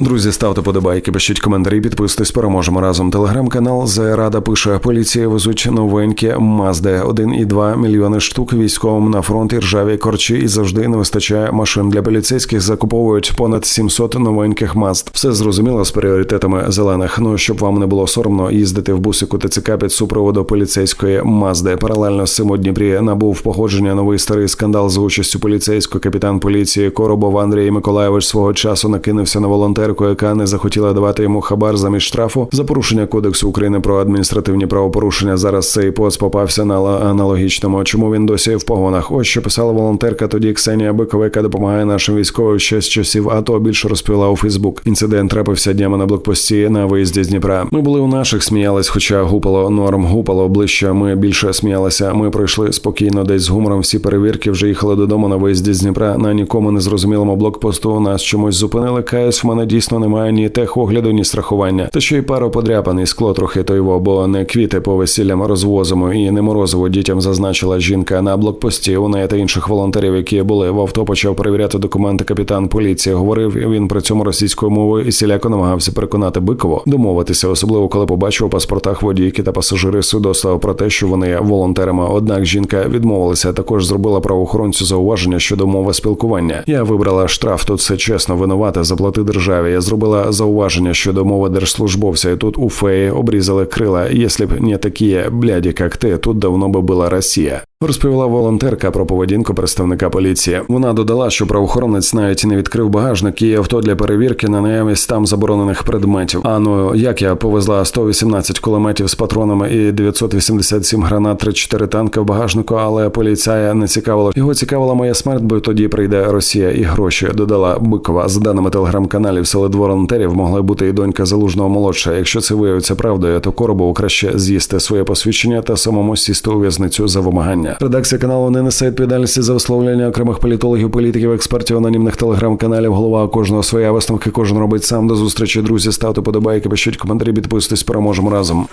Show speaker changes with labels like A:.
A: Друзі, ставте подобайки, пишіть коментарі, підписуйтесь, переможемо разом. Телеграм-канал Рада пише: поліція везуть новенькі Мазди 1,2 мільйони штук військовим на фронт і ржаві корчі, і завжди не вистачає машин для поліцейських. Закуповують понад 700 новеньких Мазд. Все зрозуміло з пріоритетами зелених. Ну щоб вам не було соромно їздити в бусику ТЦК під супроводу поліцейської Мазди. Паралельно з цим у Дніпрі набув походження новий старий скандал за участю поліцейського капітан поліції Коробов Андрій Миколаєвич свого часу накинувся на волонтерку, яка не захотіла давати йому хабар замість штрафу за порушення кодексу України про адміністративні правопорушення. Зараз цей пост попався на аналогічному. Чому він досі в погонах? Ось що писала волонтерка тоді Ксенія Бикова, яка допомагає нашим військовим ще з часів АТО. Більше розповіла у Фейсбук. Інцидент трапився днями на блокпості на виїзді з Дніпра. Ми були у наших, сміялись, хоча гупало норм, гупало ближче. Ми більше сміялися. Ми пройшли спокійно, десь з гумором. Всі перевірки вже їхали додому на виїзді з Дніпра. На нікому не зрозумілому блокпосту нас чомусь зупинили. Каюсь, в мене дійсно немає ні техогляду, ні страхування. Та ще й пару подряпаний скло трохи то його, бо не квіти по весіллям розвозимо і не морозиво дітям зазначила жінка на блокпості. У неї та інших волонтерів, які були в авто, почав перевіряти документи. Капітан поліції говорив він при цьому російською мовою і сіляко намагався переконати Биково домовитися, особливо коли побачив у паспортах водійки та пасажири свідоцтва про те, що вони волонтерами. Однак жінка відмовилася. Також зробила правоохоронцю зауваження щодо мови спілкування. Я вибрала штраф. Тут все чесно винувата. Заплати державі. Я зробила зауваження щодо мови держслужбовця. І тут у феї обрізали крила. Якщо б не такі бляді, як ти, тут давно би була Росія. Розповіла волонтерка про поведінку представника поліції. Вона додала, що правоохоронець навіть не відкрив багажник і авто для перевірки на наявність там заборонених предметів. А ну як я повезла 118 кулеметів з патронами і 987 гранат, 34 танки в багажнику, але поліцая не цікавило. Його цікавила моя смерть, бо тоді прийде Росія і гроші. Додала Бикова. За даними телеграм-каналів, серед волонтерів могла бути і донька залужного молодша. Якщо це виявиться правдою, то Коробову краще з'їсти своє посвідчення та самому сісти у в'язницю за вимагання. Редакція каналу не несе відповідальності за висловлення окремих політологів, політиків, експертів, анонімних телеграм-каналів. Голова кожного своя висновки. Кожен робить сам. До зустрічі, друзі. Ставте подобайки, пишіть коментарі, підписуйтесь. Переможемо разом.